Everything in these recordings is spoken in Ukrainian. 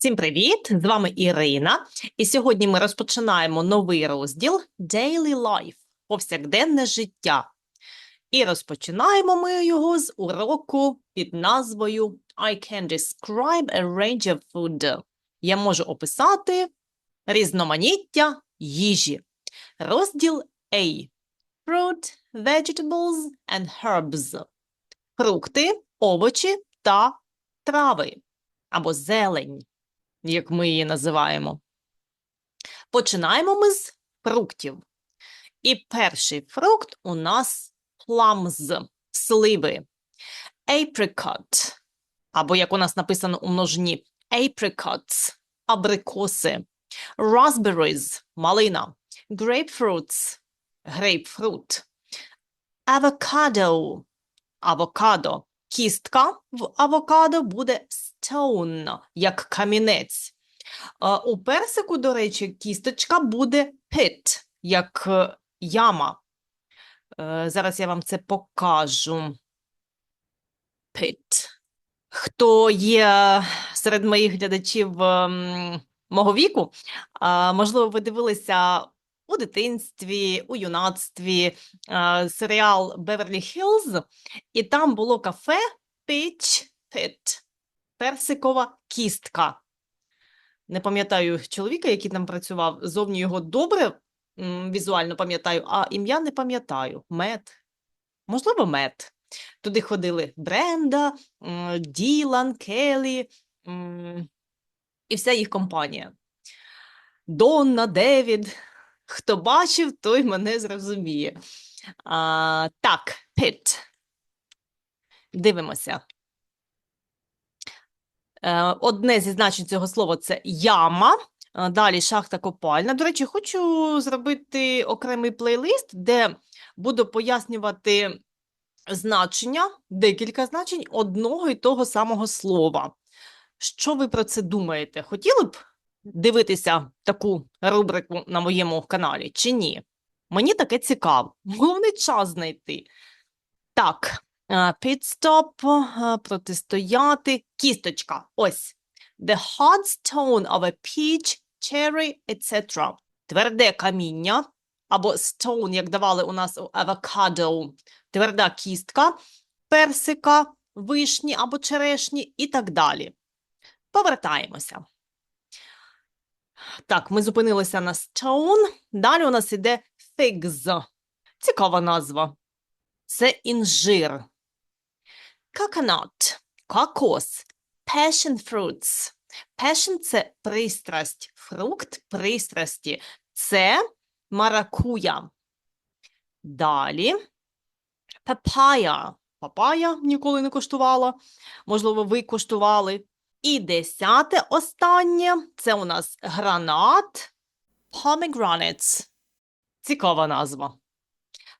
Всім привіт! З вами Ірина. І сьогодні ми розпочинаємо новий розділ Daily Life повсякденне життя. І розпочинаємо ми його з уроку під назвою I can describe a range of food. Я можу описати різноманіття їжі. Розділ A. Fruit, vegetables and herbs. Фрукти, овочі та трави або зелень як ми її називаємо. Починаємо ми з фруктів. І перший фрукт у нас plums, сливи. Apricot, або як у нас написано у множині, apricots, абрикоси. Raspberries, малина. Grapefruits, грейпфрут. Avocado, авокадо. Кістка в авокадо буде stone, як камінець. У персику, до речі, кісточка буде pit, як е, яма. Е, Зараз я вам це покажу. Pit. Хто є серед моїх глядачів ем, мого віку, можливо, ви дивилися у дитинстві, у юнацтві е, серіал Беверлі Хіллз, і там було кафе Peach Pit персикова кістка. Не пам'ятаю чоловіка, який там працював, зовні його добре візуально пам'ятаю, а ім'я не пам'ятаю. Мед. Можливо, мед. Туди ходили Бренда, Ділан, Келі і вся їх компанія. Донна, Девід. Хто бачив, той мене зрозуміє. А, так, pit. Дивимося. Е, Одне зі значень цього слова це яма. Е, Далі шахта копальна. До речі, хочу зробити окремий плейлист, де буду пояснювати значення, декілька значень одного і того самого слова. Що ви про це думаєте? Хотіли б дивитися таку рубрику на моєму каналі чи ні? Мені таке цікаво. Головне час знайти. Так, підстоп, е, протистояти, кісточка. Ось. The hard stone of a peach, cherry, etc. Тверде каміння, або stone, як давали у нас avocado, тверда кістка, персика, вишні або черешні і так далі. Повертаємося. Так, ми зупинилися на stone. Далі у нас іде figs. Цікава назва. Це інжир. Coconut – кокос. Passion fruits. Passion – це пристрасть. Фрукт пристрасті. Це маракуя. Далі. Папая. Папая ніколи не коштувала. Можливо, ви коштували. І десяте останнє – це у нас гранат. Pomegranates. Цікава назва.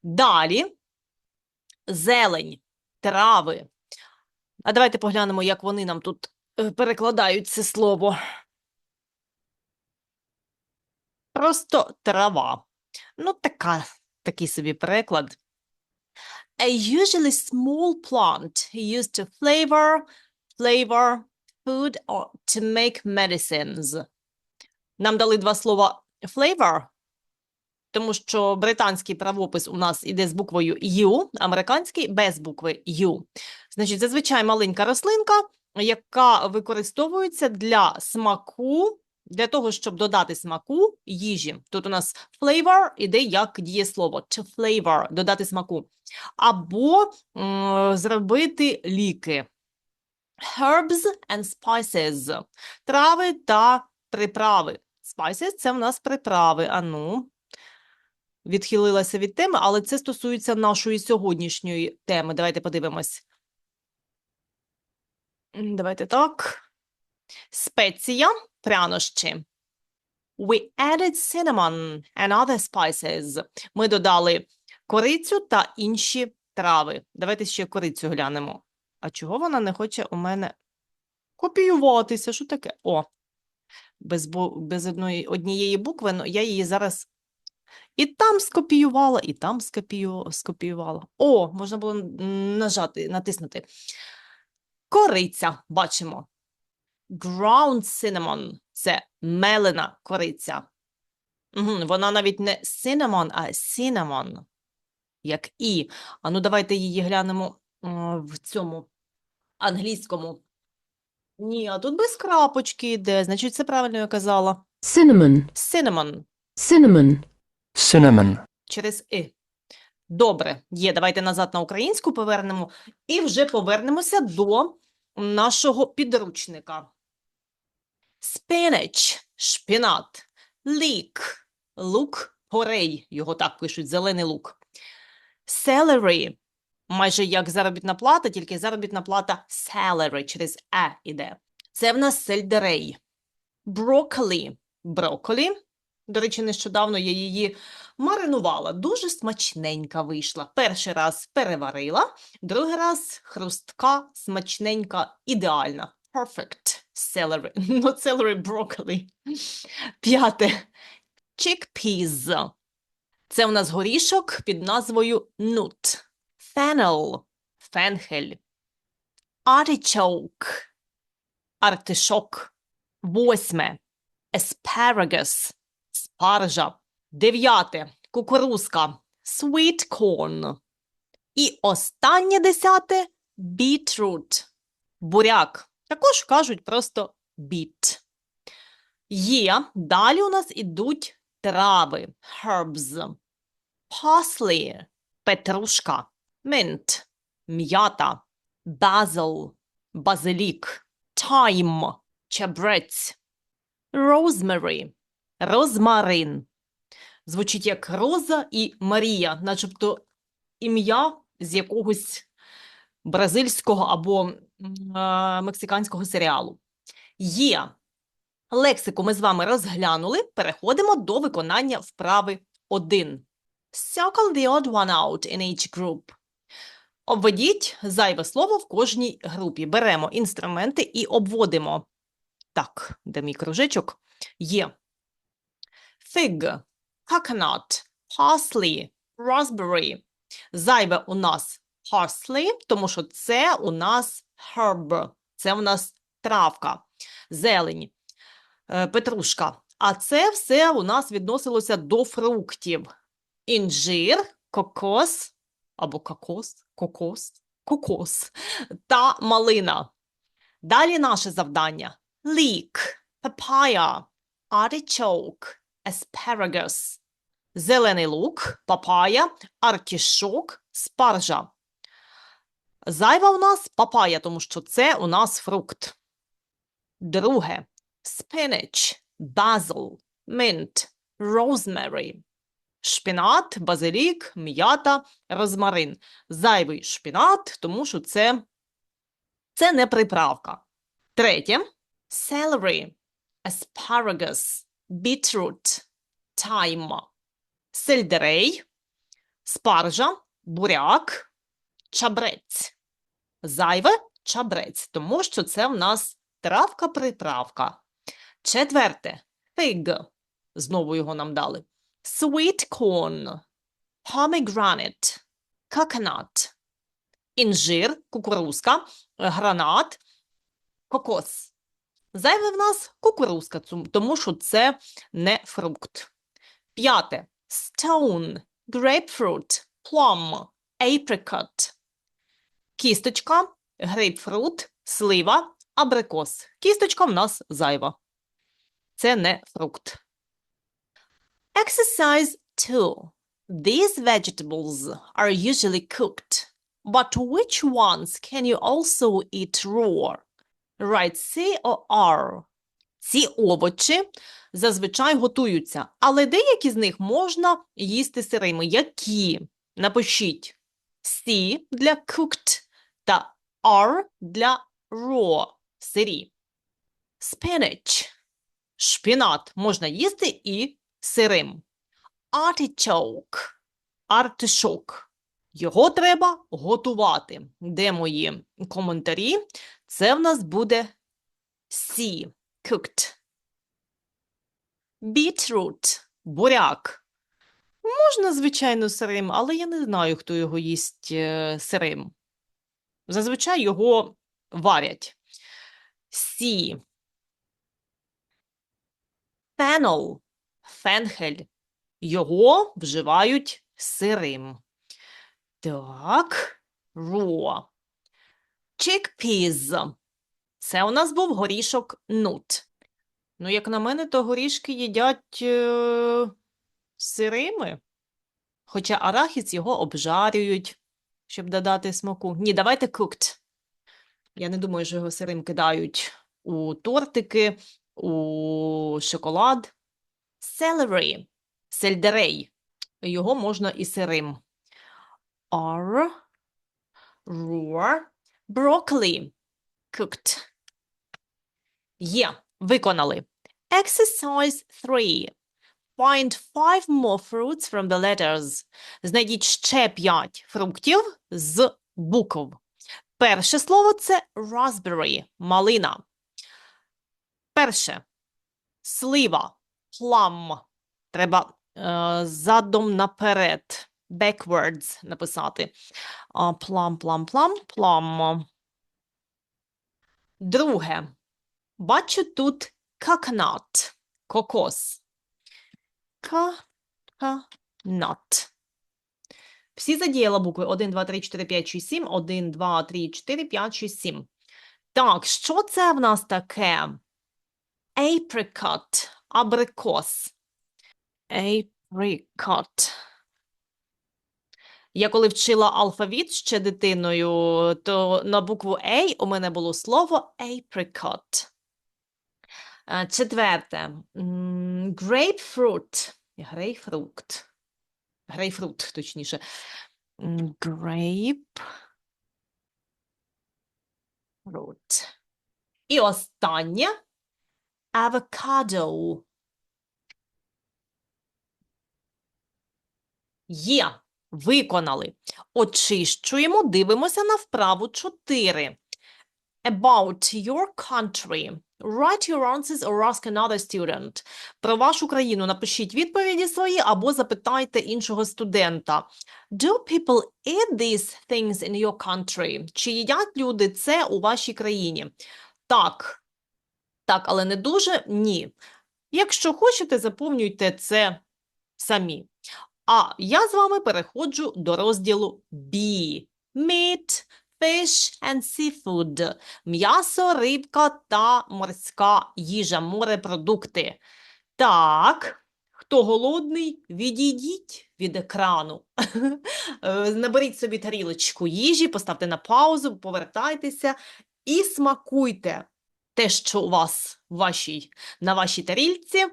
Далі зелень, трави. А давайте поглянемо, як вони нам тут е, перекладають це слово. Просто трава. Ну, така, такий собі переклад. A usually small plant used to flavor, flavor food or to make medicines. Нам дали два слова flavor, тому що британський правопис у нас іде з буквою U, американський без букви U. Значить, зазвичай маленька рослинка, яка використовується для смаку, для того, щоб додати смаку їжі. Тут у нас flavor іде як дієслово, to flavor, додати смаку. Або м, зробити ліки. Herbs and spices. Трави та приправи. Spices – це в нас приправи. Ану, відхилилася від теми, але це стосується нашої сьогоднішньої теми. Давайте подивимось. Давайте так. Спеція, прянощі. We added cinnamon and other spices. Ми додали корицю та інші трави. Давайте ще корицю глянемо. А чого вона не хоче у мене копіюватися? Що таке? О, без, без одної, однієї букви, ну я її зараз і там скопіювала, і там скопіювала. О, можна було нажати, натиснути. Кориця, бачимо. ground cinnamon – це мелена кориця. Угу, вона навіть не cinnamon, а cinnamon, як і. А ну давайте її глянемо в цьому англійському. Ні, а тут без крапочки йде, значить, це правильно я казала. cinnamon, Cinnamon cinnamon, cinnamon, через «и». Добре, є, давайте назад на українську повернемо і вже повернемося до нашого підручника. Spinach – шпінат, leek – лук, порей, його так пишуть, зелений лук. Celery – майже як заробітна плата, тільки заробітна плата salary через «е» іде. Це в нас сельдерей. Broccoli – брокколі. До речі, нещодавно я її маринувала. Дуже смачненька вийшла. Перший раз переварила, другий раз хрустка, смачненька, ідеальна. Perfect celery. No celery, broccoli. П'яте. Chickpeas. Це у нас горішок під назвою nut. Fennel. Фенхель. Artichoke. Артишок. Восьме. Asparagus. Спаржа. Дев'яте. Кукурузка. Sweet corn. І останнє десяте beetroot. Буряк. Також кажуть просто beet. Є. Далі у нас ідуть трави. Herbs. Parsley. Петрушка. Mint. М'ята. Basil. Базилік. Thyme. Чабрець. Rosemary. Розмарин. Звучить як Роза і Марія, начебто ім'я з якогось бразильського або е, мексиканського серіалу. Є. Лексику ми з вами розглянули. Переходимо до виконання вправи 1. Circle the odd one out in each group. Обведіть зайве слово в кожній групі. Беремо інструменти і обводимо. Так, де мій кружечок? Є fig, coconut, parsley, raspberry. Зайве у нас parsley, тому що це у нас herb, це у нас травка, зелень, е, петрушка. А це все у нас відносилося до фруктів. Інжир, кокос або кокос, кокос, кокос та малина. Далі наше завдання: leek, papaya, artichoke, asparagus, зелений лук, папая, артішок, спаржа. Зайва у нас папая, тому що це у нас фрукт. Друге spinach, basil, mint, rosemary. Шпінат, базилік, м'ята, розмарин. Зайвий шпінат, тому що це, це не приправка. Третє celery, asparagus, beetroot, thyme, сельдерей, спаржа, буряк, чабрець. Зайве чабрець, тому що це в нас травка-приправка. Четверте fig. Знову його нам дали. Sweet corn, pomegranate, coconut, інжир, кукурузка, гранат, кокос. Зайве в нас кукурузка, тому що це не фрукт. П'яте. Stone, grapefruit, plum, apricot. Кісточка, грейпфрут, слива, абрикос. Кісточка в нас зайва. Це не фрукт. Exercise 2. These vegetables are usually cooked, but which ones can you also eat raw? Write C or R. Ці овочі зазвичай готуються, але деякі з них можна їсти сирими. Які? Напишіть C для cooked та R для raw – сирі. Spinach – шпінат можна їсти і сирим. Artichoke – артишок. Його треба готувати. Де мої коментарі? Це в нас буде C – cooked. Beetroot – буряк. Можна, звичайно, сирим, але я не знаю, хто його їсть е, сирим. Зазвичай його варять. C Fennel. Фенхель. Його вживають сирим. Так. Raw. Chickpeas. Це у нас був горішок нут. Ну, як на мене, то горішки їдять е, сирими. Хоча арахіс його обжарюють, щоб додати смаку. Ні, давайте cooked. Я не думаю, що його сирим кидають у тортики, у шоколад. Celery. Сельдерей. Його можна і сирим. Are. Raw. Broccoli. Cooked. Є. Виконали. Exercise 3. Find five more fruits from the letters. Знайдіть ще п'ять фруктів з букв. Перше слово це raspberry, малина. Перше. Слива, plum. Треба е, задом наперед. Backwards написати. Plum, plum, plum, plum. Друге. Бачу тут coconut, кокос. Coconut. Всі задіяла букви 1, 2, 3, 4, 5, 6, 7. 1, 2, 3, 4, 5, 6, 7. Так, що це в нас таке? Apricot, абрикос. Apricot. Я коли вчила алфавіт ще дитиною, то на букву A у мене було слово apricot. Е, Четверте. Grapefruit. Грейпфрукт. Грейпфрут, точніше. М, І останнє. Avocado. Є. Виконали. Очищуємо, дивимося на вправу 4. About your country. Write your answers or ask another student. Про вашу країну напишіть відповіді свої або запитайте іншого студента. Do people eat these things in your country? Чи їдять люди це у вашій країні? Так. Так, але не дуже? Ні. Якщо хочете, заповнюйте це самі. А я з вами переходжу до розділу B. Meat, fish and seafood. М'ясо, рибка та морська їжа, морепродукти. Так, хто голодний, відійдіть від екрану. Наберіть собі тарілочку їжі, поставте на паузу, повертайтеся і смакуйте те, що у вас вашій, на вашій тарільці.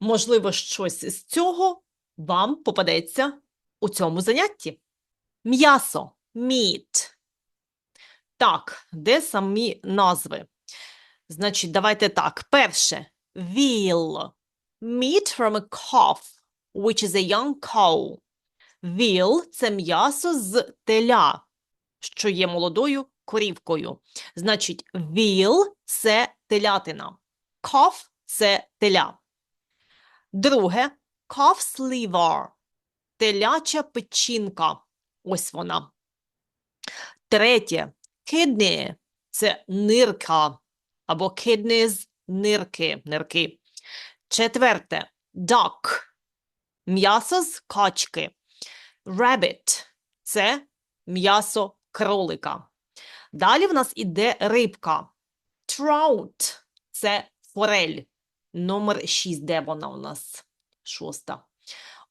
Можливо, щось з цього вам попадеться у цьому занятті. М'ясо, meat. Так, де самі назви? Значить, давайте так. Перше. Veal. Meat from a calf, which is a young cow. Veal – це м'ясо з теля, що є молодою корівкою. Значить, veal – це телятина. Calf – це теля. Друге – calf's liver – теляча печінка. Ось вона. Третє – kidney – це нирка або kidneys – нирки, нирки. Четверте – duck – м'ясо з качки. Rabbit – це м'ясо кролика. Далі в нас іде рибка. Trout – це форель. Номер 6, де вона у нас? Шоста.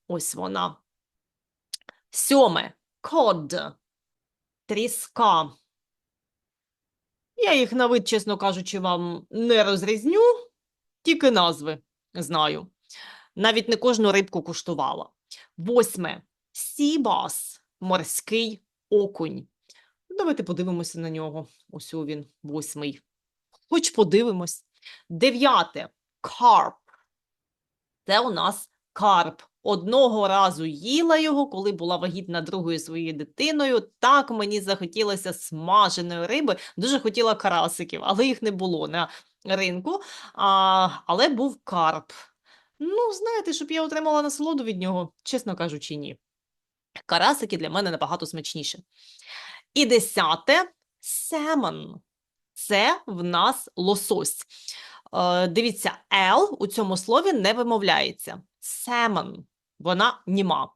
Ось вона. Сьоме. Cod. Тріска. Я їх на вид, чесно кажучи, вам не розрізню, тільки назви знаю. Навіть не кожну рибку куштувала. Восьме. Сібас. Морський окунь. Давайте подивимося на нього. Ось він, восьмий. Хоч подивимось. Дев'яте. Карп. Це у нас карп. Одного разу їла його, коли була вагітна другою своєю дитиною. Так мені захотілося смаженої риби. Дуже хотіла карасиків, але їх не було на ринку. А, але був карп. Ну, знаєте, щоб я отримала насолоду від нього, чесно кажучи, ні. Карасики для мене набагато смачніше. І десяте salmon. Це в нас лосось. Е, дивіться, L у цьому слові не вимовляється. Salmon. Вона німа.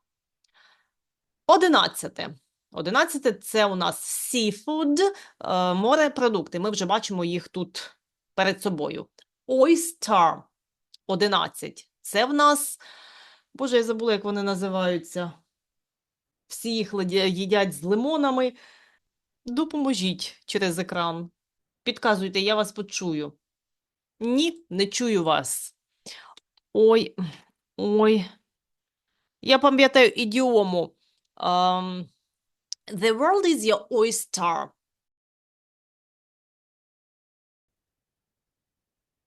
Одинадцяте. Одинадцяте це у нас seafood, е, морепродукти. Ми вже бачимо їх тут перед собою. Oyster. 11. Це в нас. Боже, я забула, як вони називаються. Всі їх їдять з лимонами. Допоможіть через екран. Підказуйте, я вас почую. Ні, не чую вас. Ой, ой. Я пам'ятаю ідіому. Um, the world is your oyster.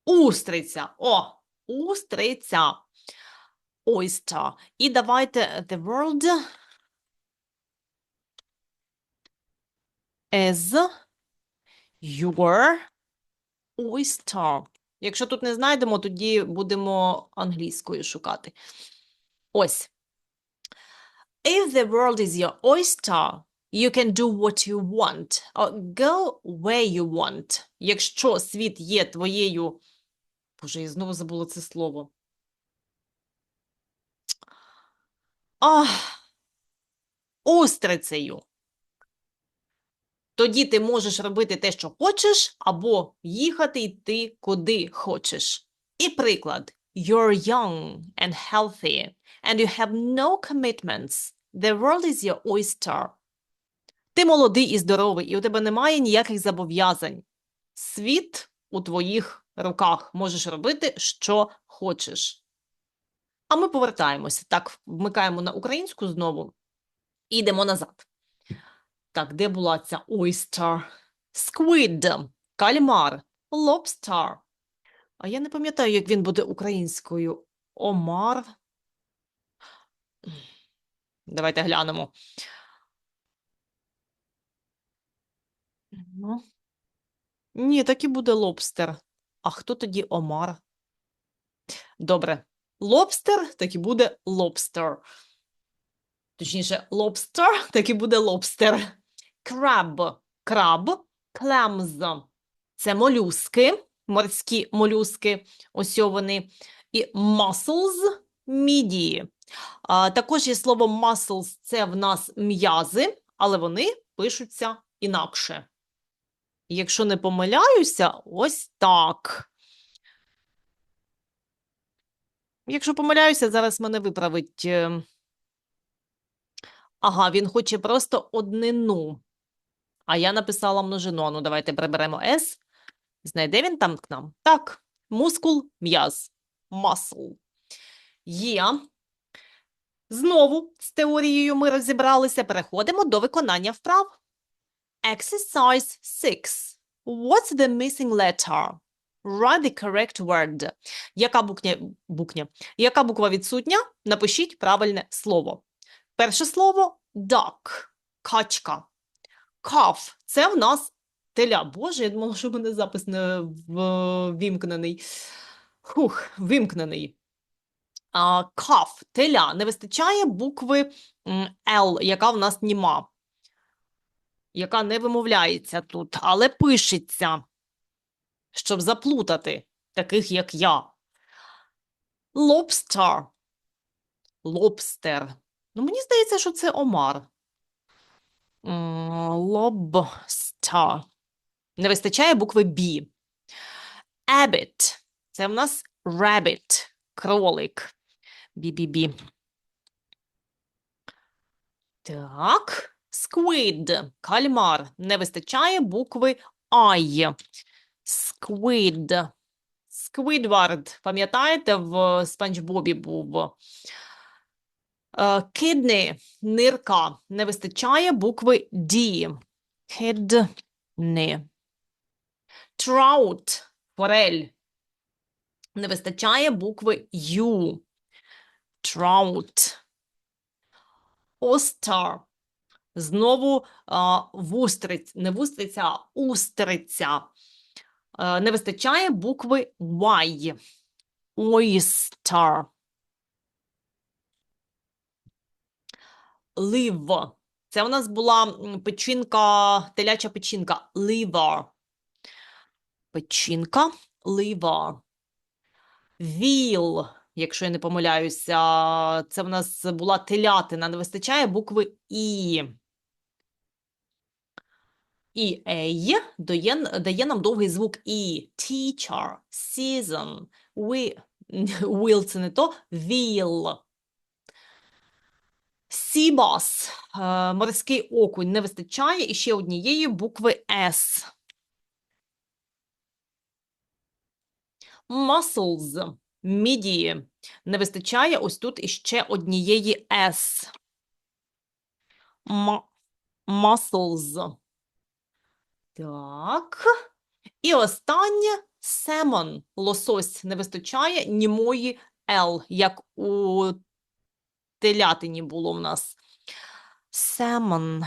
Устриця. О, устриця. Oyster. І давайте the world is your oyster. Якщо тут не знайдемо, тоді будемо англійською шукати. Ось. If the world is your oyster, you can do what you want, or go where you want. Якщо світ є твоєю. Боже, я знову забула це слово. Ах, устрицею. Тоді ти можеш робити те, що хочеш, або їхати йти куди хочеш. І приклад. You're young and healthy, and you have no commitments. The world is your oyster. Ти молодий і здоровий, і у тебе немає ніяких зобов'язань. Світ у твоїх руках. Можеш робити, що хочеш. А ми повертаємося. Так, вмикаємо на українську знову і йдемо назад. Так, де була ця oyster? Squid, кальмар, lobster. А я не пам'ятаю, як він буде українською. Омар. Давайте глянемо. Ну. Ні, так і буде лобстер. А хто тоді омар? Добре. Лобстер, так і буде лобстер. Точніше, лобстер, так і буде лобстер. Краб, краб, clams. Це молюски, морські молюски, ось вони. І mussels – мідії. Також є слово muscles – це в нас м'язи, але вони пишуться інакше. Якщо не помиляюся, ось так. Якщо помиляюся, зараз мене виправить. е, Ага, він хоче просто однину. А я написала множину. Ну, давайте приберемо S. Знайде він там к нам? Так. Мускул, м'яз. Muscle. Є. Знову з теорією ми розібралися. Переходимо до виконання вправ. Exercise 6. What's the missing letter? Write the correct word. Яка букня, букня? Яка буква відсутня? Напишіть правильне слово. Перше слово duck, качка. Calf – це в нас теля. Боже, я думала, що в мене запис не в- вімкнений. Хух, вимкнений. Calf – теля. Не вистачає букви L, яка в нас німа. Яка не вимовляється тут, але пишеться, щоб заплутати таких, як я. Lobster. Lobster. Ну, мені здається, що це омар. Lobster. Не вистачає букви B. Abbot. Це в нас rabbit. Кролик. Так. Squid. Кальмар. Не вистачає букви I. Squid. Squidward. Пам'ятаєте, в Спанч Бобі був. Е, Kidney. Нирка. Не вистачає букви D. Kidney. Trout. Форель. Не вистачає букви U. Trout. Oyster. Знову а, вустриць, не вустриця, а устриця. Е, не вистачає букви Y. Oyster. Live. Це у нас була печінка, теляча печінка. Liver. Печінка. liver. Віл, якщо я не помиляюся, це в нас була телятина, не вистачає букви І. І ей дає, дає нам довгий звук І. Teacher, season, we, will це не то, will. Сібас, е, морський окунь, не вистачає і ще однієї букви С. Muscles, мідії, не вистачає ось тут іще однієї С. Muscles. Так. І останнє семон. Лосось не вистачає німої Л, як у телятині було в нас. Семон.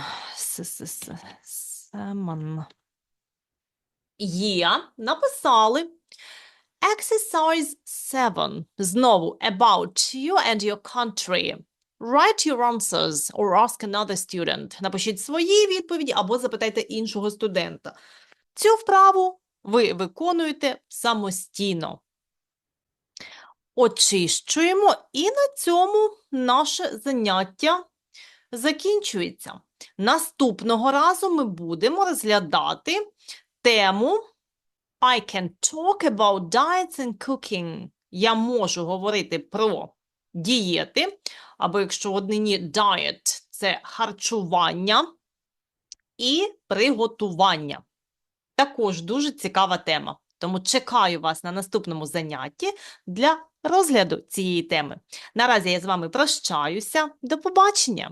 Семон. Є. Написали. Exercise 7. Знову about you and your country. Write your answers or ask another student. Напишіть свої відповіді або запитайте іншого студента. Цю вправу ви виконуєте самостійно. Очищуємо, і на цьому наше заняття закінчується. Наступного разу ми будемо розглядати тему I can talk about diets and cooking. Я можу говорити про дієти, або якщо в однині diet – це харчування і приготування. Також дуже цікава тема. Тому чекаю вас на наступному занятті для розгляду цієї теми. Наразі я з вами прощаюся. До побачення!